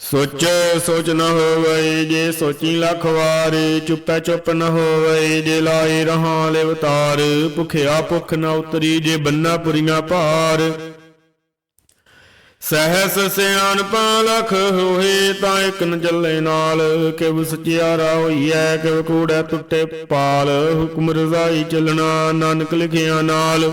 ਸੋਚ ਸੋਚ ਨ ਹੋਵੇ ਜੇ ਸੋਚੀ ਲੱਖ ਵਾਰ, ਚੁੱਪੈ ਚੁੱਪ ਨ ਹੋਵੇ ਜੇ ਲਾਏ ਰਹਾ ਲਿਵਤਾਰ ਭੁਖਿਆ ਭੁਖ ਨ ਉਤਰੀ ਜੇ ਬੰਨਾ ਪੁਰੀਆਂ ਭਾਰ। ਸਹਸ ਸਿਆਣਪਾ ਲਖ ਹੋਏ ਤਾਂ ਇਕ ਨ ਚੱਲੇ ਨਾਲ। ਕਿਵ ਸਚਿਆਰਾ ਹੋਈਐ, ਕਿਵ ਕੂੜੈ ਟੁੱਟੇ ਪਾਲ। ਹੁਕਮ ਰਜ਼ਾਈ ਚੱਲਣਾ, ਨਾਨਕ ਲਿਖਿਆ ਨਾਲ।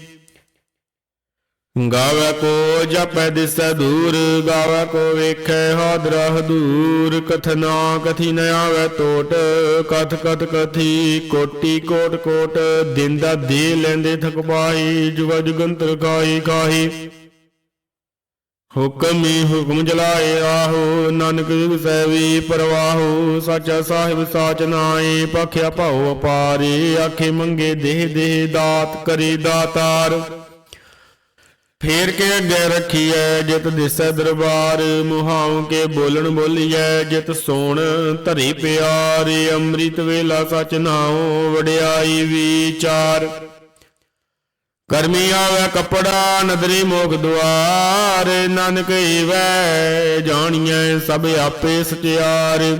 ਗਾਵੇ ਕੋ ਜਪੈ ਦਿਸੈ ਦੂਰ, ਗਾਵੇ ਕੋ ਵੇਖੈ ਹਾਦਰਾ ਹਦੂਰ ਕਥਨਾ ਕਥੀ ਨ ਆਵੇ ਟੋਟ ਕਥ ਕਥ ਕਥੀ ਕੋਟੀ ਕੋਟ ਕੋਟ। ਦਿੰਦਾ ਦੇ ਲੈਂਦੇ ਥਕਬਾਈ ਜੁਗ ਜੁਗੰਤਰ ਕਾਈ ਕਾਹੀ ਹੁਕਮੀ ਹੁਕਮ ਜਲਾਏ ਆਹੋ, ਨਾਨਕ ਜੁਗ ਪਰਵਾਹੋ। ਸਾਚਾ ਸਾਹਿਬ ਸਾਚ ਨਾਏ ਪਖਿਆ ਭਾਉ ਅਪਾਰੇ। ਆਖੇ ਮੰਗੇ ਦੇਹ ਦੇਹ ਦਾਤ ਕਰੇ ਦਾਤਾਰ। ਫੇਰ ਕੇ ਅੱਗੇ ਰੱਖੀਐ, ਜਿਤ ਦਿਸੈ ਦਰਬਾਰ, ਮੁਹਾਉ ਕੇ ਬੋਲਣ ਬੋਲੀਐ, ਜਿਤ ਸੋਣ ਧਰੀ ਪਿਆਰ, ਅੰਮ੍ਰਿਤ ਵੇਲਾ ਸਚ ਨਾਉ ਵਡਿਆਈ ਵਿਚਾਰ। ਕਰਮੀ ਆਵੇ ਕਪੜਾ, ਨਦਰੀ ਮੋਖ ਦੁਆਰ, ਨਾਨਕ ਈਵੈ ਜਾਣੀਐ ਸਭ ਆਪੇ ਸਚਿਆਰ।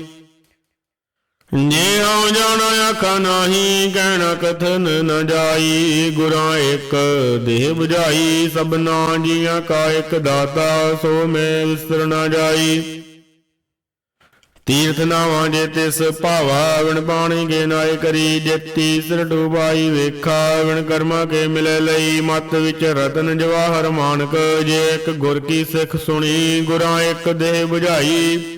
ਜੇ ਆਉ ਜਾਣਾ ਆਖਾ ਨਾਹੀ ਕਹਿਣਾ ਕਥਨ ਨ ਜਾਈ, ਗੁਰਾਂ ਇੱਕ ਦੇਹ 부ਝਾਈ ਸਭਨਾ ਜੀਆਂ ਕਾ ਇੱਕ ਦਾਤਾ, ਸੋ ਮੈਂ ਵਿਸਰ ਨ ਜਾਈ। ਤੀਰਥ ਨਾਵਾਂ ਜੇ ਤਿਸ ਭਾਵਾ ਵਿਣ ਪਾਣੀ ਕੇ ਨਾਏ ਕਰੀ ਜੇ ਸਿਰ ਡੂਬਾਈ ਵੇਖਾ ਵਿਣ ਕਰਮਾ ਕੇ ਮਿਲੇ ਲਈ, ਮਤ ਵਿੱਚ ਰਤਨ ਜਵਾਹਰ ਮਾਨਕ, ਜੇ ਇੱਕ ਗੁਰ ਕੀ ਸਿੱਖ ਸੁਣੀ, ਗੁਰਾਂ ਇੱਕ ਦੇਹ 부ਝਾਈ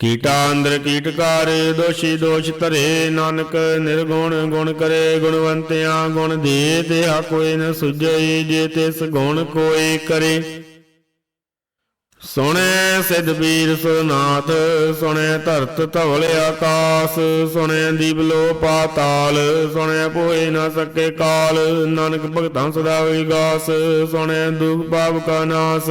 ਕੀਟਾ ਅੰਦਰ ਕੀਟਕਾਰ ਦੋਸ਼ੀ ਦੋਸ਼ ਧਰੇ, ਨਾਨਕ ਨਿਰਗੁਣ ਗੁਣ ਕਰੇ, ਗੁਣਵੰਤਿਆਂ ਗੁਣ ਦੇ ਤਿਹਾ ਕੋਈ ਨ ਸੁਝਈ, ਜੇ ਤਿਸ ਗੁਣ ਕੋਈ ਕਰੇ। ਸੁਣੇ ਸਿਧ ਵੀਰ ਸੁਨਾਥ ਸੁਣੇ ਧਰਤ ਧਵਲ ਆਕਾਸ, ਸੁਣੇ ਦੀਪ ਲੋ ਪਾਤਾਲ ਸੁਣੇ ਪੋਏ ਨਾ ਸਕੇ ਕਾਲ, ਨਾਨਕ ਭਗਤਾਂ ਸਦਾ ਵਿਗਾਸ, ਸੁਣੇ ਦੁਖ ਪਾਪ ਕਾ ਨਾਸ।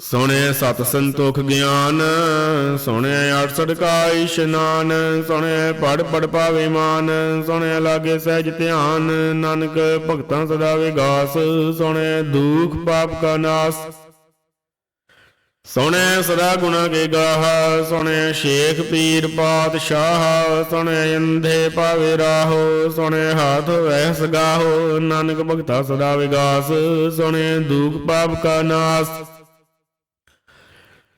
ਸੁਣਿਆ ਸਤ ਸੰਤੋਖ ਗਿਆਨ ਸੁਣਿਆ 68 ਕਾ ਇਸ਼ਨਾਨ ਸੁਣਿਆ ਪੜ ਪੜ ਪਾਵੇ ਮਾਨ ਸੁਣਿਆ ਲਾਗੇ ਸਹਿਜ ਧਿਆਨ, ਨਾਨਕ ਭਗਤਾਂ ਸਦਾ ਵਿਗਾਸ ਸੁਣਿਆ ਦੁਖ ਪਾਪ ਕਾ ਨਾਸ। ਸੁਣੈ ਸਦਾ ਗੁਣਾ ਕੇ ਗਾਹ, ਸੁਣੈ ਸ਼ੇਖ ਪੀਰ ਪਾਤਸ਼ਾਹ, ਸੁਣੈ ਅੰਧੇ ਪਾਵੇ ਰਾਹੋ, ਸੁਣੈ ਹਾਥ ਵੈ ਗਾਹੋ, ਨਾਨਕ ਭਗਤਾ ਸਦਾ ਵਿਗਾਸ, ਸੁਣੈ ਦੁਖ ਪਾਪ ਕਾ ਨਾਸ।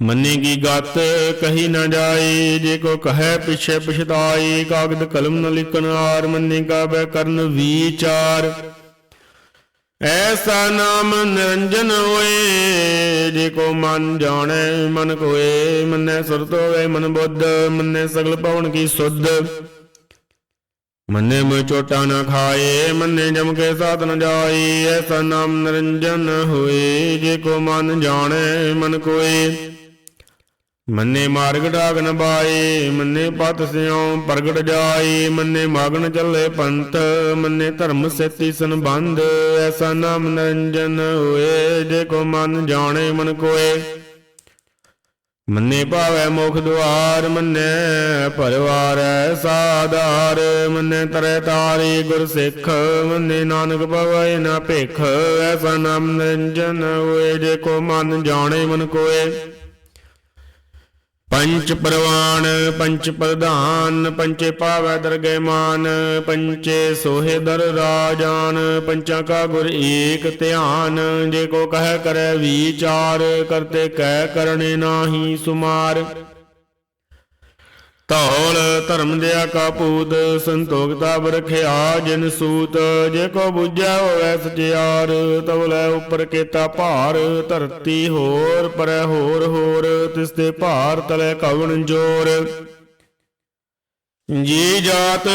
ਮੰਨੇ ਕੀ ਗਤ, ਕਹੀ ਨਾ ਜਾਏ, ਜੇ ਕੋ ਕਹੈ ਪਿਛੇ ਪਛਤਾਈ ਕਾਗਦ ਕਲਮ ਨ ਲਿਖਣ ਆਰ ਮੰਨੇ ਕਾ ਬੈ ਕਰਨ ਵਿਚਾਰ। ਐਸਾ ਨਾਮ ਨਿਰੰਜਨ ਹੋਏ, ਜੇ ਕੋ ਮਨ ਜਾਣੈ, ਮਨ ਕੋਏ, ਮੰਨੈ ਸੁਰਤ ਹੋਵੇ ਮਨ ਬੁੱਧ, ਮੰਨੈ ਸਗਲ ਪਵਨ ਕੀ ਸੁਧ। ਮੰਨੇ ਮੋਇ ਚੋਟਾ ਨ ਖਾਏ, ਮੰਨੇ ਜਮ ਕੇ ਸਾਧ ਨ ਜਾਏ, ਐਸਾ ਨਾਮ ਨਿਰੰਜਨ ਹੋਏ, ਜੇ ਕੋ ਮਨ ਜਾਣੈ, ਮਨ ਕੋਏ। ਮੰਨੇ ਮਾਰਗ ਡਾਗ ਨ ਬਾਏ, ਮੰਨੇ ਪਤ ਸਿਉ ਪ੍ਰਗਟ ਜਾਏ, ਮੰਨੇ ਮਾਗਣ ਚੱਲੇ ਪੰਥ, ਮੰਨੇ ਧਰਮ ਸੇਤੀ ਸੰਬੰਧ, ਐਸਾ ਨਾਮ ਨਿਰੰਜਨ ਹੋਏ, ਜੇ ਕੋ ਮਨ ਜਾਣੇ ਮਨ ਕੋਏ। ਮੰਨੇ ਭਾਵੇ ਮੁਖ ਦੁਆਰ, ਮੰਨੇ ਪਰਿਵਾਰ ਸਾਧਾਰ, ਮੰਨੇ ਤਰੇ ਤਾਰੀ ਗੁਰ ਸਿੱਖ, ਮੰਨੇ ਨਾਨਕ ਭਵੈ ਨਾ ਭਿਖ, ਐਸਾ ਨਾਮ ਨਿਰੰਜਨ ਹੋਏ, ਜੇ ਕੋ ਮਨ ਜਾਣੇ ਮਨ ਕੋਏ। ਪੰਚ ਪ੍ਰਵਾਨ, ਪੰਚ ਪ੍ਰਧਾਨ, ਪੰਚੇ ਪਾਵੈ ਦਰਗਹਿ ਮਾਨ, ਪੰਚੇ ਸੋਹੇ ਦਰ ਰਾਜਾਨ, ਪੰਚਾਂ ਕਾ ਗੁਰ ਏਕ ਧਿਆਨ, ਜੇ ਕੋ ਕਹਿ ਕਰੈ ਵਿਚਾਰ, ਕਰਤੇ ਕਹਿ ਕਰਨੇ ਨਾਹੀ ਸੁਮਾਰ। ਧੌਲ ਧਰਮ ਦਿਆ ਕਾ ਪੂਤ ਸੰਤੋਖਤਾ ਬਰਖਿਆ ਜਿਨ ਸੂਤ ਜੇ ਕੋ ਬੁਝੈ ਹੋਵੈ ਸਚਿਆਰ ਤਵਲੇ ਉਪਰ ਕੇਤਾ ਭਾਰ, ਧਰਤੀ ਹੋਰ, ਪਰੈ ਹੋਰ ਹੋਰ, ਤਿਸ ਤੇ ਭਾਰ ਤਲੇ ਕਵਣ ਜੋਰ। ਜੀ ਜਾਤ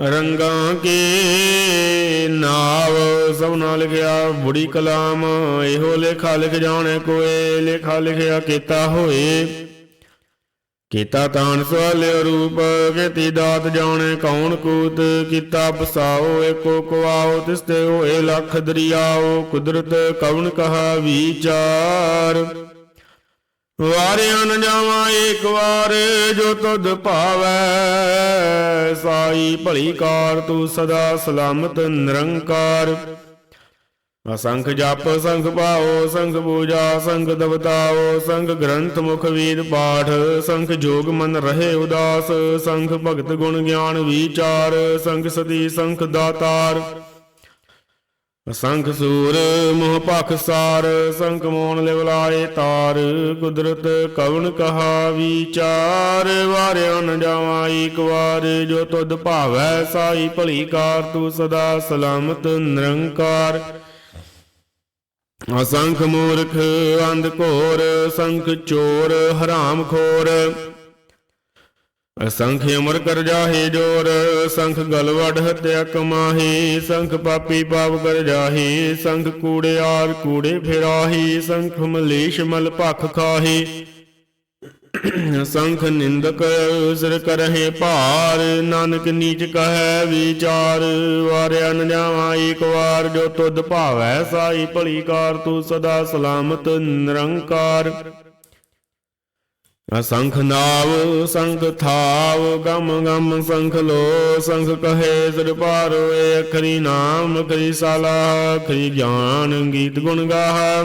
ਰੰਗਾਂ ਕੇ ਨਾਵ ਸਭਨਾ ਲਿਖਿਆ ਬੁੜੀ ਕਲਾਮ, ਇਹੋ ਲੇਖਾ ਲਿਖ ਜਾਣੇ ਕੋਏ, ਲੇਖਾ ਲਿਖਿਆ ਕੀਤਾ ਹੋਏ। ਕੀਤਾ ਤਾਨ ਸਵਾਲਿਓ ਰੂਪ ਕੀਤੀ ਦਾਤ ਜਾਣੇ ਕੌਣ ਕੂਤ, ਕੀਤਾ ਬਸਾਓ ਏਕੋ ਕਵਾਓ, ਤਿਸ ਤੇ ਹੋਏ ਲੱਖ ਦਰਿਆਓ, ਕੁਦਰਤ ਕਵਣ ਕਹਾ ਵਿਚਾਰ? ਵਾਰਿਆ ਨ ਜਾਵਾਂ ਏਕ ਵਾਰ, ਜੋ ਤੁਧ ਭਾਵੈ, ਸਾਈ ਭਲੀ ਕਾਰ, ਤੂੰ ਸਦਾ ਸਲਾਮਤ ਨਿਰੰਕਾਰ। ਅਸੰਖ ਜਪ, ਸੰਖ ਪਾਓ, ਸੰਖ ਪੂਜਾ, ਸੰਖ ਦਵਤਾਓ, ਸੰਖ ਗ੍ਰੰਥ ਮੁਖ ਵੇਦ ਪਾਠ, ਸੰਖ ਜੋਗ ਮਨ ਰਹੇ ਉਦਾਸ, ਸੰਖ ਭਗਤ ਗੁਣ ਗਿਆਨ ਵਿਚਾਰ, ਸੰਖ ਸਤੀ, ਸੰਖ ਦਾਤਾਰ। ਅਸੰਖ ਸੂਰ, ਮੋਹ ਭਖ ਸਾਰ, ਸੰਖ ਮੋਨ ਲਿਵਲਾਏ ਤਾਰ, ਕੁਦਰਤ ਕਵਣ ਕਹਾ ਵਿਚਾਰ ਵਾਰਿਆ ਨ ਜਾਵਾਂ ਏਕ ਵਾਰ, ਜੋ ਤੁਧ ਭਾਵੈ ਸਾਈ ਭਲੀ ਕਾਰ, ਤੂੰ ਸਦਾ ਸਲਾਮਤ ਨਿਰੰਕਾਰ। ਅਸੰਖ ਮੂਰਖ, ਅੰਧ ਘੋਰ, ਸੰਖ ਚੋਰ, ਹਰਾਮ ਖੋਰ। ਅਸੰਖ ਅਮਰ ਕਰ ਜਾਹੇ ਜੋਰ, ਸੰਖ ਗਲਵੜ ਹਤਿਆ ਕਮਾਹੀ। ਸੰਖ ਪਾਪੀ ਪਾਪ ਕਰ ਜਾਹੀ, ਸੰਖ ਕੂੜੇ ਕੂੜਿਆਰ ਕੂੜੇ ਫਿਰਾਹੀ। ਸੰਖ ਮਲੇਸ਼ ਮਲ ਭਖ ਖਾਹੀ। ਸੰਖ ਨਿੰਦਕ ਸਿਰ ਕਰਹਿ ਭਾਰ, ਨਾਨਕ ਨੀਚ ਕਹੈ ਵਿਚਾਰ। ਵਾਰਿਆ ਨ ਜਾਵਾਂ ਏਕ ਵਾਰ, ਜੋ ਤੁਧ ਭਾਵੈ ਸਾਈ ਭਲੀ ਕਾਰ ਤੂੰ ਸਦਾ ਸਲਾਮਤ ਨਿਰੰਕਾਰ। ਅਸੰਖ ਨਾਵ ਸੰਖ ਥਾਵ, ਗਮ ਗਮ ਸੰਖ ਲੋ, ਸੰਖ ਕਹੇ ਸਿਰ ਪਾਰੋ ਏ ਅਖਰੀ ਨਾਮ, ਅਖਰੀ ਸਾਲਾ, ਅਖਰੀ ਗਿਆਨ, ਗੀਤ ਗੁਣ ਗਾਹਾ।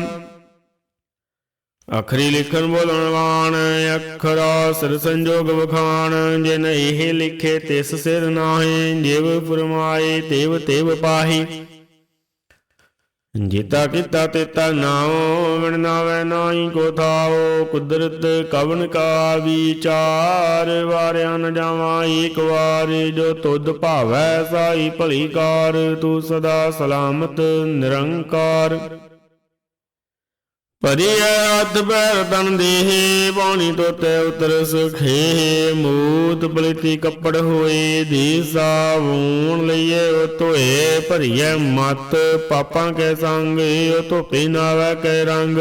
ਅਖਰੀ ਲਿਖਣ ਬੋਲਣ ਵਾਣ, ਅਖਰਾ ਸਿਰ ਸੰਜੋਗ ਵਖਾਣ ਜਿਨ ਇਹ ਲਿਖੇ ਤਿਸ ਸਿਰ ਨਾਹੀ, ਜਿਵ ਫਰਮਾਏ ਤੇਵ ਤੇਵ ਪਾਹੀ। ਜੀਤਾ ਕੀਤਾ ਤੇਤਾ ਨਾਉ ਵਿਣ ਨਾਹੀ ਕੋ ਥਾਓ ਕੁਦਰਤ ਕਵਨ ਕਾ ਵਿਚਾਰ, ਵਾਰਿਆ ਨ ਜਾਵਾਂ ਏਕ ਵਾਰ, ਜੋ ਤੁਧ ਭਾਵੈ ਸਾਈ ਭਲੀ ਕਾਰ, ਤੂੰ ਸਦਾ ਸਲਾਮਤ ਨਿਰੰਕਾਰ। ਪਰਿਆ ਹੱਥ ਪੈਰ ਤਨ ਦੇਹ ਬਾਣੀ ਤੋਤੇ ਉਤਰ ਸੁਖੇ ਮੂਤ ਬਲਿਤੀ ਕੱਪੜ ਹੋਏ, ਦੀ ਸਾਵੂਣ ਲਈਏ ਉਹ ਧੋਏ ਭਰੀਏ ਮਤ। ਪਾਪਾਂ ਕੇ ਸੰਗ ਉਹ ਧੋਪੇ ਨਾਵੇ ਕੈ ਰੰਗ।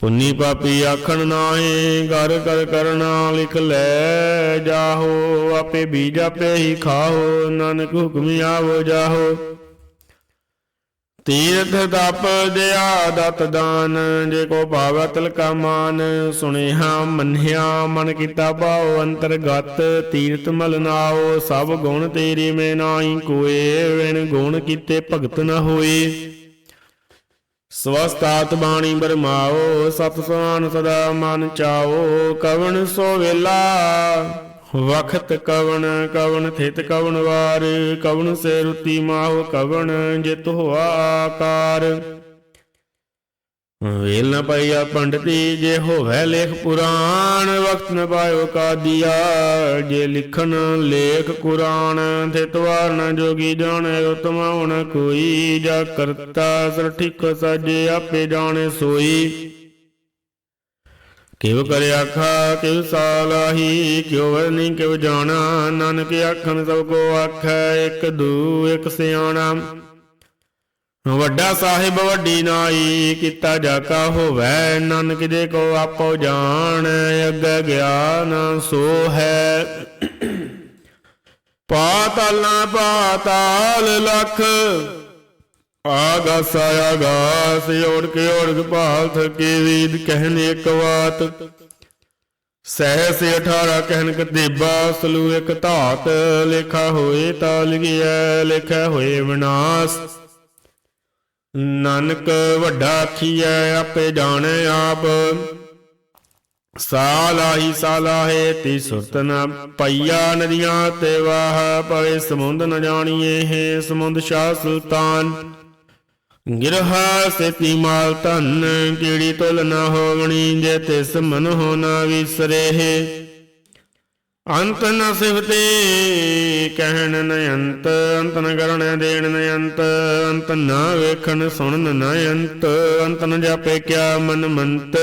ਪੁੰਨੀ ਪਾਪੀ ਆਖਣ ਨਾਹੀ, ਘਰ ਕਰ ਕਰਨਾ ਲਿਖ ਲੈ ਜਾਹੋ। ਆਪੇ ਬੀਜ ਆਪੇ ਹੀ ਖਾਓ ਨਾਨਕ ਹੁਕਮ ਆਵੋ ਜਾਹੋ। ਤੀਰਥ ਤਪ ਦਿਆ ਦਤ ਦਾਨ, ਜੇ ਕੋ ਭਾਵੈ ਤਿਲਕਾ ਮਾਨ, ਸੁਣਿਆ ਮੰਨਿਆ ਮਨ ਕੀਤਾ ਭਾਉ ਅੰਤਰਗਤ, ਤੀਰਥ ਮਲ ਨਾਓ ਸਭ ਗੁਣ ਤੇਰੇ ਮੈਂ ਨਾਹੀ ਕੋਏ ਵਿਣ ਗੁਣ ਕੀਤੇ ਭਗਤ ਨਾ ਹੋਏ। ਸਵਸਤਾਤ ਬਾਣੀ ਬਰਮਾਓ, ਸਤ ਸੁਆਨ ਸਦਾ ਮਨ ਚਾਓ, ਕਵਣ ਸੋ ਵੇਲਾ। ਵਖਤ ਕਵਣ ਕਵਣ ਥਿਤ ਕਵਣ ਵਾਰ, ਕਵਣ ਸੇ ਰੁਤੀ ਮਾਹੁ ਕਵਣ ਜਿਤ ਹੋਆ ਆਕਾਰ। ਵੇਲ ਨ ਪਈਆ ਪੰਡਤੀ, ਜੇ ਹੋਵੇ ਲੇਖ ਪੁਰਾਣ ਵਕਤ ਨ ਪਾਇਓ ਕਾਦੀਆ, ਜੇ ਲਿਖਣ ਲੇਖ ਕੁਰਾਨ, ਥਿਤ ਵਾਰ ਨ ਜੋਗੀ ਜਾਣੇ, ਉਤਮ ਹੁਣ ਕੋਈ, ਜਾ ਕਰਤਾ ਸਰ ਠੀਕ ਆਪੇ ਜਾਣੇ ਸੋਈ। ਕਿਵ ਕਰਿ ਆਖਾ, ਕਿਵ ਸਾਲਾਹੀ, ਕਿਉ ਵਰਨੀ, ਕਿਵ ਜਾਣਾ, ਨਾਨਕ ਆਖਣ ਸਭ ਕੋ ਆਖੈ, ਇੱਕ ਦੂ, ਇੱਕ ਸਿਆਣਾ। ਵੱਡਾ ਸਾਹਿਬ ਵੱਡੀ ਨਾਈ, ਕੀਤਾ ਜਾਕਾ ਹੋਵੈ, ਨਾਨਕ ਜੇ ਕੋ ਆਪੋ ਜਾਣ, ਅੱਗੇ ਗਿਆਨ ਸੋ ਹੈ ਪਾਤਾਲਾਂ ਪਾਤਾਲ ਲਖ ਆਗਾਸ ਆਗਾਸ ਓੜ ਕੇ ਓੜ ਭਾਲ ਥਕੇ ਵੀਦ ਕਹਿਨ ਇੱਕ ਬਾਤ। ਸਹਿ ਸੇ 18 ਕਹਿਨ ਕਦੇਬਾ ਸਲੂ ਇੱਕ ਧਾਤ। ਲੇਖਾ ਹੋਏ ਤਾਂ ਲਿਖਿਆ ਲਿਖਿਆ ਹੋਏ ਵਿਨਾਸ਼। ਨਾਨਕ ਵੱਡਾ ਆਖੀਐ, ਆਪੇ ਜਾਣੈ ਆਪ। ਸਾਲਾਹੀ ਸਾਲਾਹੇ ਤੀ ਸੁਰਤ ਨ ਪਈਆ ਨਦੀਆਂ ਤੇ ਵਾਹ। ਪਵੇ ਸਮੁੰਦ ਨ ਜਾਣੀਏ ਹੈ, ਸਮੁੰਦ ਸ਼ਾਹ ਸੁਲਤਾਨ। ਗਿਰਹਾ ਸੇਤੀ ਮਾਲ ਧਨ, ਕੀੜੀ ਤੁਲ ਨ ਹੋਵਣੀ, ਜੇ ਤਿਸ ਮਨ ਹੋ ਨ ਵਿਸਰੇ ਅੰਤ ਨ ਸਿਵਤੇ ਕਹਿਣ ਨ ਅੰਤ ਅੰਤ ਨ ਕਰਨ ਦੇਣ ਨ ਅੰਤ ਅੰਤ ਨ ਵੇਖਣ ਸੁਣਨ ਨ ਅੰਤ ਅੰਤ ਨ ਜਾਪੇ ਕਿਆ ਮਨ ਮੰਤ।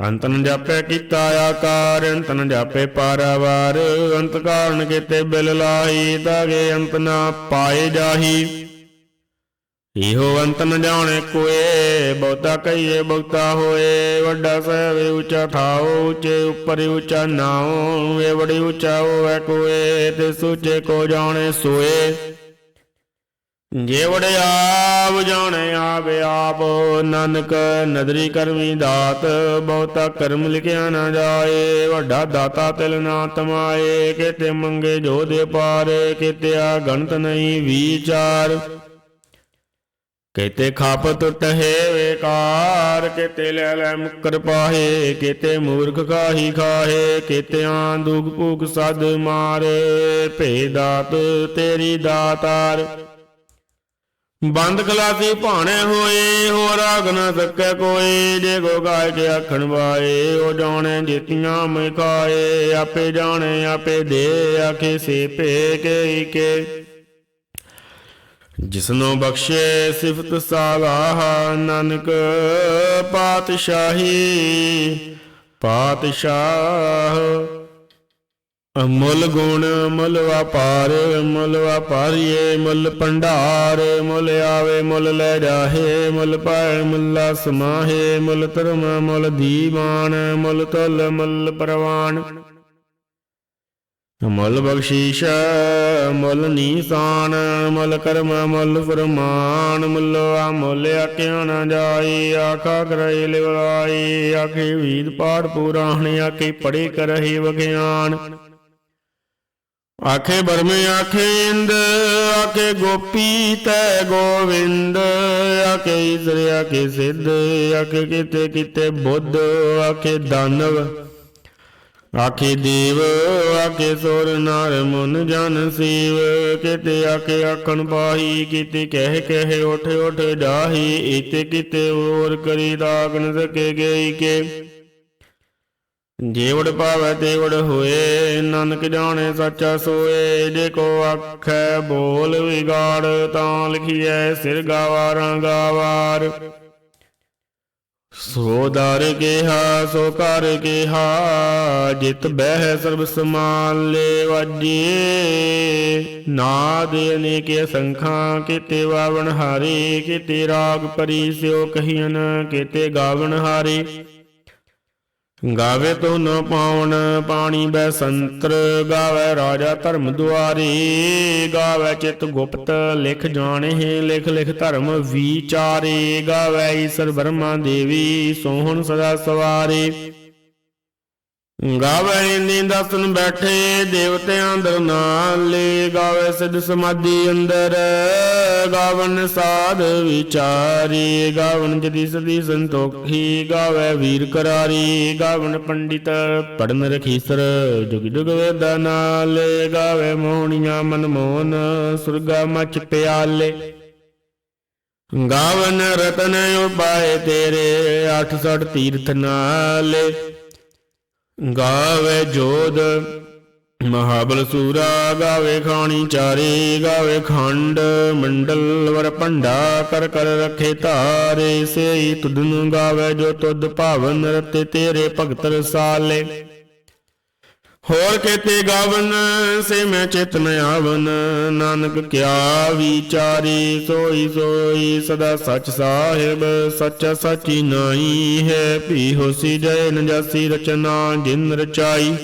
ਅੰਤ ਨ ਜਾਪੇ ਕੀਤਾ ਆਕਾਰ, ਅੰਤ ਨ ਜਾਪੇ ਪਾਰਾਵਾਰ, ਅੰਤ ਕਾਰਨ ਕੀਤੇ ਬਿਲ ਲਾਈ ਤਾਗੇ ਅੰਤ ਨਾ ਪਾਏ ਜਾਹੀ। ਇਹੋ ਅੰਤ ਨ ਜਾਣੇ ਕੋਏ, ਬਹੁਤਾ ਕਹੀਏ ਬਹੁਤਾ ਹੋਏ। ਵੱਡਾ ਸਹਿਬ ਉੱਚਾ ਥਾਓ ਉੱਚੇ ਉੱਪਰ ਉੱਚਾ ਨਾਉ। ਇਹ ਬੜੀ ਉੱਚਾ ਹੋਵੇ ਕੋਏ, ਤੇ ਸੂਚੇ ਕੋ ਜਾਣੇ ਸੋਏ। ਜੇ ਵੜਿਆਪ ਜਾਣੇ ਆਵੇ ਆਪ ਨਾਨਕ ਨਦਰੀ ਕਰਮੀ ਦਾਤ। ਬਹੁਤਾ ਕਰਮ ਲਿਖਿਆ ਨਾ ਜਾਏ, ਵੱਡਾ ਦਾਤਾ ਤਿਲ ਨਾ ਤਮਾਏ। ਕਿਤੇ ਮੰਗੇ ਜੋ ਦੇ ਪਾਰ ਕਿਤੇ ਆ ਗਣਤ ਨਹੀਂ ਵਿਚਾਰ। ਕਿਤੇ ਖਾਪ ਟੁੱਟੇ ਵੇਕਾਰ, ਕਿਤੇ ਲੈ ਲੈ ਮੁਕਰ ਪਾਹੇ, ਕਿਤੇ ਮੂਰਖ ਕਾਹੀ ਖਾਹੇ, ਕਿਤੇ ਆਂ ਦੁਗ ਭੂਖ ਸਦ ਮਾਰ ਭੇ ਦਾਤ ਤੇਰੀ ਦਾਤਾਰ। ਬੰਦ ਖਲਾਸੀ ਭਾਣੇ ਹੋਏ, ਹੋਰ ਆਗ ਨਾ ਸਕੈ ਕੋਈ ਜੇ ਕੋ ਗਾਇ ਕੇ ਆਖਣ ਵਾਏ, ਉਹ ਜਾਣੇ ਜਿਤੀਆਂ ਮੈਂ ਖਾਏ, ਆਪੇ ਜਾਣੇ, ਆਪੇ ਦੇ ਆਖੇ, ਸੇ ਭੇ ਕੇ ਕੇ। ਜਿਸਨੂੰ ਬਖਸ਼ੇ ਸਿਫਤ ਸਾਲਾਹ, ਨਾਨਕ ਪਾਤਸ਼ਾਹੀ, ਪਾਤਸ਼ਾਹ। ਅਮੁੱਲ ਗੁਣ ਮੁੱਲ ਵਪਾਰ, ਮੁੱਲ ਵਪਾਰੀਏ ਮੁੱਲ ਭੰਡਾਰ, ਮੁੱਲ ਆਵੇ ਮੁੱਲ ਲੈ ਜਾਹੇ, ਮੁੱਲ ਪਾਏ ਮੁੱਲਾ ਸਮਾਹੇ, ਮੁੱਲ ਧਰਮ ਮੁੱਲ ਦੀਵਾਨ, ਮੁੱਲ ਤਲ ਮੁੱਲ ਪ੍ਰਵਾਨ। ਮੁੱਲ ਬਖਸ਼ੀਸ਼ ਮੁੱਲ ਨੀਸਾਨ ਮੁੱਲ ਕਰਮ ਮੁੱਲ ਫਰਮਾਨ, ਮੁੱਲ ਆ ਮੁੱਲ ਆਖਿਆ ਨਾ ਜਾਈ, ਆਖਾ ਕਰਈ ਲਿਵਲਾਈ, ਆਖੇ ਵੀਦ ਪਾੜ ਪੁਰਾਣ, ਆਖੇ ਪੜੇ ਕਰਹੀ ਵਿਗਿਆਨ। ਆਖੇ ਬਰਮੇ ਆਖੇ ਇੰਦ, ਆਖੇ ਗੋਪੀ ਤੈ ਗੋਵਿੰਦ, ਆਖੇ ਇਸਰ ਆਖੇ ਸਿੱਧ, ਆਖੇ ਕਿਤੇ ਕਿਤੇ ਬੁੱਧ, ਆਖੇ ਦਾਨਵ। ਆਖੇ ਦੇਵ, ਆਖੇ ਸੁਰ, ਨਰ ਮਨ ਜਨ ਸੀਵ। ਕਿਤੇ ਆਖੇ ਆਖਣ ਪਾਹੀ, ਕਿਤੇ ਕਹਿ ਕਹਿ ਉਠ ਉਠ ਜਾਹੀ ਇਤੇ ਕਿਤੇ ਹੋਰ ਕਰੀ ਦਾਗ ਨ ਸਕੇ ਗਈ ਕੇ। ਜੀਵੜ ਪਾਵੈ ਤੇਵੜ ਹੋਏ, ਨਾਨਕ ਜਾਣੇ ਸੱਚਾ ਸੋਏ। ਜੇ ਕੋ ਆਖੈ ਬੋਲ ਵਿਗਾੜ, ਤਾਂ ਲਿਖੀਐ ਸਿਰ ਗਾਵਾਰਾਂ ਗਾਵਾਰ ਸੋ ਦਰ ਕਿਹਾ, ਸੋ ਕਰ ਕਿਹਾ, ਜਿਤ ਬਹਿ ਸਰਬ ਸਮਾਨ ਲੈ ਵਾਜੀਏ ਨਾਦ ਅਨੇਕ ਸੰਖਾਂ, ਕਿਤੇ ਵਾਵਣ ਹਾਰੇ, ਕਿਤੇ ਰਾਗ ਪਰੀ ਸਿਓ ਕਹੀਨ ਕਿਤੇ ਗਾਵਣ ਹਾਰੇ। ਗਾਵੇ ਤੋ ਨ ਪਾਉਣ ਪਾਣੀ ਬੈ ਸੰਤਰ ਗਾਵੇ ਰਾਜਾ ਧਰਮ ਦੁਆਰੇ, ਗਾਵੇ ਚਿਤ ਗੁਪਤ ਲਿਖ ਜਾਣੇ, ਲਿਖ ਲਿਖ ਧਰਮ ਵਿਚਾਰੇ, ਗਾਵੇ ਈਸ਼ਰ ਬ੍ਰਹਮਾ ਦੇਵੀ ਸੋਹਣ ਸਦਾ ਸਵਾਰੇ। ਗਾਵੇ ਨੀ ਦਸਨ ਬੈਠੇ, ਦੇਵਤਿਆਂ ਅੰਦਰ ਨਾਲੇ ਗਾਵੇ ਸਿਧ ਸਮਾਧੀ ਅੰਦਰ। ਗਾਵਨ ਸਾਧ ਵਿਚਾਰੀ, ਗਾਵਨ ਜਦੀ ਸਦੀ ਸੰਤੋਖੀ, ਗਾਵੇ ਵੀਰ ਕਰਾਰੀ, ਗਾਵਨ ਪੰਡਿਤ ਪੜਨ ਰਖੀਸਰ, ਜੁਗ ਜੁਗ ਵੇਦਾਂ ਨਾਲੇ ਗਾਵੇ ਮੋਹਣੀਆਂ ਮਨਮੋਹਨ ਸੁਰਗਾ ਮਚ ਪਿਆਲੇ। ਗਾਵਨ ਰਤਨ ਉਪਾਏ ਤੇਰੇ 860 ਤੀਰਥ ਨਾਲੇ। ਗਾਵੇ ਜੋਦ ਮਹਾਬਲ ਸੂਰਾ, ਗਾਵੇ ਖਾਣੀ ਚਾਰੇ, ਗਾਵੇ ਖੰਡ, ਮੰਡਲ ਵਰ ਭੰਡਾ, ਕਰ ਕਰ ਰਖੇ ਧਾਰੇ, ਸੇਈ ਤੁਧਨ ਗਾਵੇ ਜੋ ਤੁਦ ਭਾਵਨ ਰਤੇ ਤੇਰੇ ਭਗਤ ਰਸਾਲੇ। ਹੋਰ ਕੇਤੇ ਗਾਵਨ, ਸੇ ਮੈਂ ਚਿਤਨ ਆਵਨ। ਨਾਨਕ ਕਿਆ ਵਿਚਾਰੀ, ਸੋਈ ਸੋਈ ਸਦਾ ਸਚ ਸਾਹਿਬ, ਸੱਚਾ ਸਾਚੀ ਨਾਈ ਹੈ। ਭੀ ਹੋਸੀ ਜੈ ਨਜਾਸੀ ਰਚਨਾ, ਜਿਨ ਰਚਾਈ।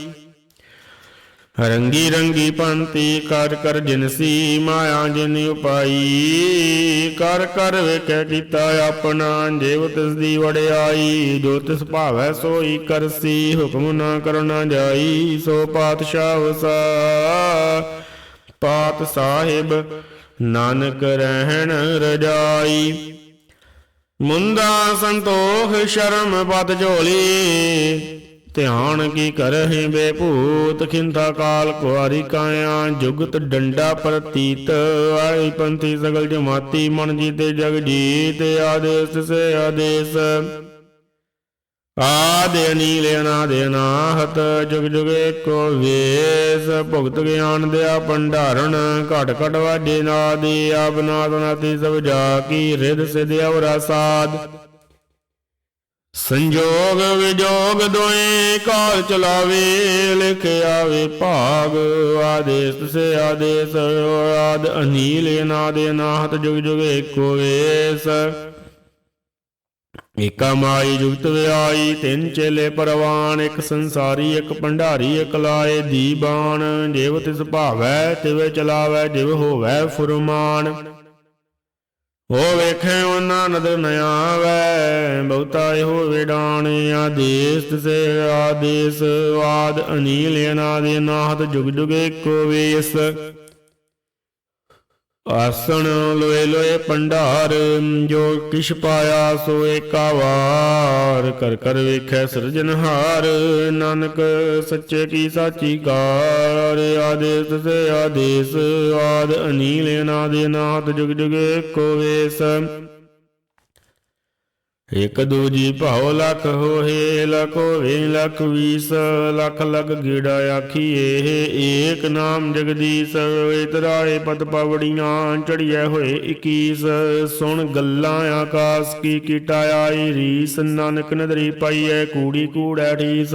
ਰੰਗੀ ਰੰਗੀ ਪੰਤੀ ਕਰ ਕਰ ਜਿਨਸੀ ਮਾਇਆ ਜਿਨ ਉਪਾਈ, ਕਰ ਕਰ ਵੇਖੈ ਕੀਤਾ ਆਪਣਾ ਜੇਵ ਤਿਸ ਦੀ ਵੜਿਆਈ ਜੋ ਤਿਸ ਭਾਵੈ ਸੋਈ ਕਰਸੀ ਹੁਕਮ ਨਾ ਕਰਨਾ ਜਾਈ, ਸੋ ਪਾਤਸ਼ਾਹ ਵਸਾ ਪਾਤ ਸਾਹਿਬ ਨਾਨਕ ਰਹਿਣ ਰਜਾਈ। ਮੁੰਦਾ ਸੰਤੋਖ ਸ਼ਰਮ ਪਤ ਝੋਲੀ ਧਿਆਨ ਕੀ ਕਰਹਿ ਬੇਭੂਤ ਖਿੰਤਾ ਕਾਲ ਕੁਆਰੀ ਕਾਇਆ, ਜੁਗਤ ਡੰਡਾ ਪ੍ਰਤੀਤ। ਆਈ ਪੰਥੀ ਸਗਲ ਜਮਾਤੀ, ਮਨ ਜੀਤੇ ਜਗ ਜੀਤ, ਆਦੇਸ ਸੇ ਆਦੇਸ। ਆਦਿ ਅਨੀਲ ਅਨਾਦਿ ਅਨਾਹਤ, ਜੁਗ ਜੁਗ ਏਕੋ ਵੇਸ। ਭੁਗਤ ਗਿਆਨ ਦਿਆ ਭੰਡਾਰਨ ਘਟ ਘਟ ਵਾਜੇ ਨਾਦੀ, ਆਪ ਨਾਦ ਨਾਤੀ ਸਭ ਜਾ ਕੀ ਰਿਦ ਸਿਧ ਅਵਰਾ ਸਾਧ ਸੰਜੋਗ ਵਿਜੋਗ ਦੋਏ ਕਾਲ ਚਲਾਵੇ, ਲਿਖ ਆਵੇ ਭਾਗ। ਆਦੇਸ ਸੇ ਆਦੇਸ ਆਦ ਅਨੀਲ ਦੇ ਅਨਾਹਤ ਜੁਗ ਜੁਗ ਏਕੋ ਵੇਸ। ਏਕਾ ਮਾਈ ਜੁਗਤ ਵਿਆਈ, ਤਿੰਨ ਚੇਲੇ ਪਰਵਾਨ, ਇੱਕ ਸੰਸਾਰੀ, ਇੱਕ ਭੰਡਾਰੀ, ਇੱਕ ਲਾਏ ਦੀਬਾਨ। ਜਿਵ ਤਿਸ ਭਾਵੈ, ਤਿਵੇਂ ਚਲਾਵੈ, ਜਿਵ ਹੋਵੈ ਫੁਰਮਾਨ। ਹੋ ਵੇਖੇ ਉਹਨਾਂ ਨਦਰ ਨ ਆਵੈ, ਬਹੁਤਾ ਇਹੋ ਵਿਡਾਣ ਆਦੇਸ ਸੇ ਆਦੇਸ, ਆਦ ਅਨੀਲ ਅਨਾਦਿ ਨਾਹਤ ਜੁਗ ਜੁਗ ਏਕੋ ਵੇਸ। ਆਸਣ ਲੋਏ ਲੋਏ ਪੰਡਾਰ, ਜੋ ਕਿਛ ਪਾਇਆ ਸੋ ਏਕਾ ਵਾਰ। ਕਰ ਕਰ ਵੇਖੈ ਸਿਰਜਨਹਾਰ ਨਾਨਕ ਸੱਚੇ ਕੀ ਸਾਚੀ ਕਾਰ। ਆਦੇਸ ਸੇ ਆਦੇਸ, ਆਦ ਅਨੀਲ, ਅਨਾਦਿ ਨਾਥ ਜੁਗ ਜੁਗ ਏਕੋ ਵੇਸ। ਇਕ ਦੂਜੀ ਭਾਉ ਲਖ ਹੋਏ, ਲਖ ਹੋਵੇ, ਲਖ ਵੀਸ, ਲਖ ਲਗ ਗੀੜਾ ਆਖੀਏ, ਏਕ ਨਾਮ ਜਗਦੀਸ਼ ਇਤਰਾਏ ਪਤ ਪਵੜੀਆਂ ਚੜੀਐ ਹੋਏ 21 ਸੁਣ ਗੱਲਾਂ ਆਕਾਸ, ਕੀ ਕੀਟਾ ਆਈ ਰੀਸ, ਨਾਨਕ ਨਦਰੀ ਪਾਈਐ, ਕੂੜੀ ਕੂੜੈ ਠੀਸ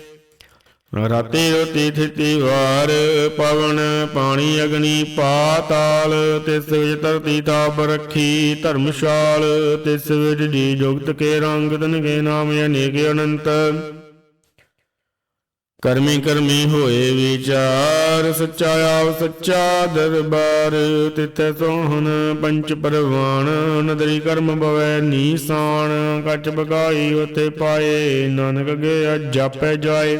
ਰਾਤੇ ਰੋਤੀ ਥਿਤੀ ਵਾਰ, ਪਵਨ ਪਾਣੀ ਅਗਨੀ ਪਾਤਾਲ ਤਿਸ ਵਿੱਚ ਧਰਤੀ ਤਾਪ ਰੱਖੀ ਧਰਮਸ਼ਾਲ, ਤਿਸ ਵਿੱਚ ਜੀ ਜੁਗਤ ਕੇ ਰੰਗ ਤਨ ਕੇ ਨਾਮ ਅਨੇਕ ਅਨੰਤ। ਕਰਮੀ ਕਰਮੀ ਹੋਏ ਵਿਚਾਰ, ਸੱਚਾ ਆਪ ਸੱਚਾ ਦਰਬਾਰ, ਤਿਥੈ ਸੋਹਣ ਪੰਚ ਪਰਵਾਨ ਨਦਰੀ ਕਰਮ ਬਵੈ ਨੀਸਾਨ ਕੱਚ ਬਗਾਈ ਉਤੇ ਪਾਏ, ਨਾਨਕ ਗਿਆ ਜਾਪੈ ਜਾਏ।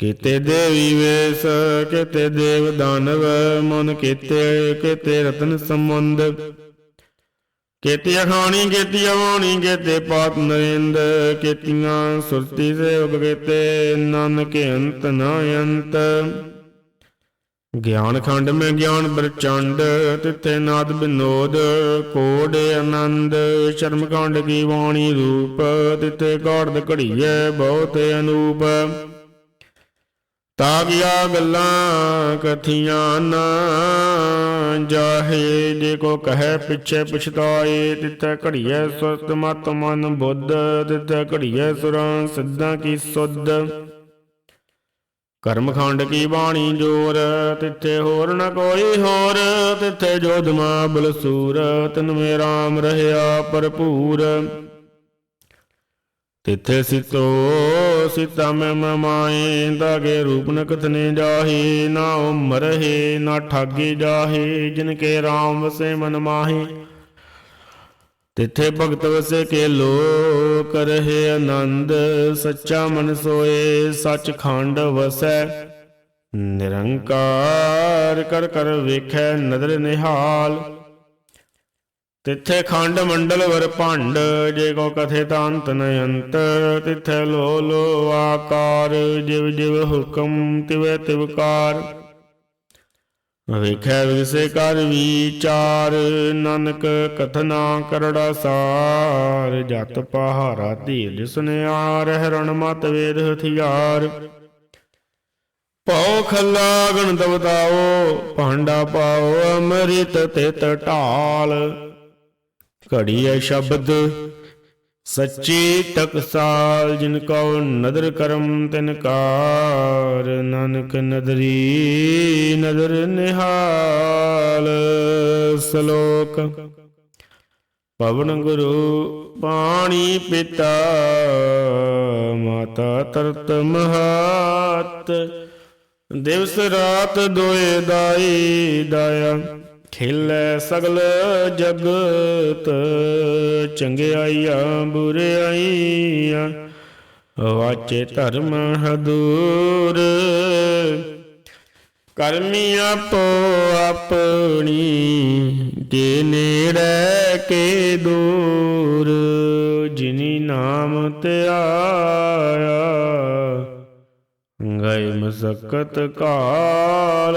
ਕਿਤੇ ਦੇਵੀ ਵੇਸ, ਕਿਤੇ ਦੇਵ ਦਾਨਵ, ਮਨ ਕੀਤੇ ਕੀਤੇ ਰਤਨ ਸੰਬੰਧ। ਕੀਤੀ ਅਖਾਣੀ, ਕੀਤੀ ਅਵਾਣੀ ਕੀਤੇ ਪਾਤ ਨਰਿੰਦ, ਕੀਤੀਆਂ ਸੁਰਤੀ ਸੇਵਕ ਕੀਤੇ ਨਾਨਕ ਅੰਤ ਨਾ ਅੰਤ। ਗਿਆਨ ਖੰਡ ਮੈਂ ਗਿਆਨ ਪ੍ਰਚੰਡ, ਤਿੱਥੇ ਨਾਦ ਬਿਨੋਦ, ਕੋਡ ਆਨੰਦ। ਸ਼ਰਮ ਖੰਡ ਕੀ ਬਾਣੀ ਰੂਪ, ਤਿੱਥੇ ਗਾੜਦ ਘੜੀਏ ਬਹੁਤ ਅਨੂਪ। ਤਾਗਿਆ ਗੱਲਾਂ ਕਥੀਆਂ ਨਾ ਜਾਹੇ, ਜੇ ਕੋ ਕਹੈ ਪਿਛੇ ਪਛਤਾਏ, ਤਿੱਥੇ ਘੜੀਐ ਸੁਰਤ ਮਤ ਮਨ ਬੁੱਧ, ਤਿੱਥੇ ਘੜੀਐ ਸੁਰਾਂ ਸਿੱਧਾਂ ਕੀ ਸੁਧ। ਕਰਮਖੰਡ ਕੀ ਬਾਣੀ ਜੋਰ, ਤਿੱਥੇ ਹੋਰ ਨ ਕੋਈ ਹੋਰ, ਤਿੱਥੇ ਜੋਧਮਾ ਬਲਸੂਰ ਤਨ ਮੇ ਰਾਮ ਰਹਿਆ ਭਰਪੂਰ। ਤਿੱਥੇ ਸਿਤੋ ਸਿਤਾ ਮੈਂ ਮਮਾਏ, ਦਾਗੇ ਰੂਪ ਨ ਕਥਨੇ ਜਾਹੇ, ਨਾ ਉਮਰਹਿ ਨਾ ਠਾਗੇ ਜਾਹੇ ਜਿਨ ਕੇ RAM ਵਸੇ ਮਨ ਮਾਹੇ। ਤਿੱਥੇ ਭਗਤ ਵਸੇ ਕੇ ਲੋਕ ਰਹੇ ਆਨੰਦ, ਸੱਚਾ ਮਨ ਸੋਏ ਸੱਚ ਖੰਡ ਵਸੈ। ਨਿਰੰਕਾਰ ਕਰ ਕਰ ਵੇਖੈ ਨਦਰ ਨਿਹਾਲ ਤਿੱਥੇ ਖੰਡ ਮੰਡਲ ਵਰ ਭੰਡ, ਜੇ ਕੋ ਕਥੇ ਤਾਂ ਅੰਤ ਨ ਅੰਤ, ਤਿੱਥੇ ਲੋ ਲੋ ਆਕਾਰ, ਜਿਵ ਜਿਵ ਹੁਕਮ ਤਿਵੈ ਤਿਵਕਾਰ ਵੇਖੈ ਵਿਸੇ ਕਰ ਵਿਚਾਰ, ਨਾਨਕ ਕਥਨਾ ਕਰੜਾ ਸਾਰ। ਜਤ ਪਹਾਰਾ ਧੀਰ ਸੁਨਿਆਰ, ਹਰਣ ਮਤ ਵੇਦ ਹਥਿਆਰ। ਪਉ ਖੱਲਾ ਗਣ ਦਵਤਾਓ, ਭਾਂਡਾ ਪਾਓ ਅੰਮ੍ਰਿਤ ਤਿਤ ਢਾਲ। ਘੜੀ ਘੜੀਐ ਸ਼ਬਦ, ਸੱਚੀ ਟਕਸਾਲ ਜਿਨ ਕਉ ਨਦਰ ਕਰਮ ਤਿਨ ਕਾਰ, ਨਾਨਕ ਨਦਰੀ ਨਦਰ ਨਿਹਾਲ, ਸ਼ਲੋਕ। ਪਵਨ ਗੁਰੂ ਪਾਣੀ ਪਿਤਾ, ਮਾਤਾ ਤਰਤ ਮਹਾਤ, ਦਿਵਸ ਰਾਤ ਦੋਏ ਦਾਈ ਦਾਇਆ। ਖੇਲੇ ਸਗਲ ਜਗਤ ਚੰਗਿਆਈਆਂ ਬੁਰਿਆਈਆਂ ਵਾਚੇ ਧਰਮ ਹਦੂਰ। ਕਰਮੀ ਆਪੋ ਆਪਣੀ ਕੇ ਨੇੜੇ ਕੇ ਦੂਰ, ਜਿਨੀ ਨਾਮ ਤੇ ਆਇਆ, ਗਏ ਮਸਕਤ ਕਾਲ।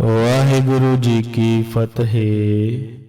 ਵਾਹਿਗੁਰੂ ਜੀ ਕੀ ਫਤਿਹ।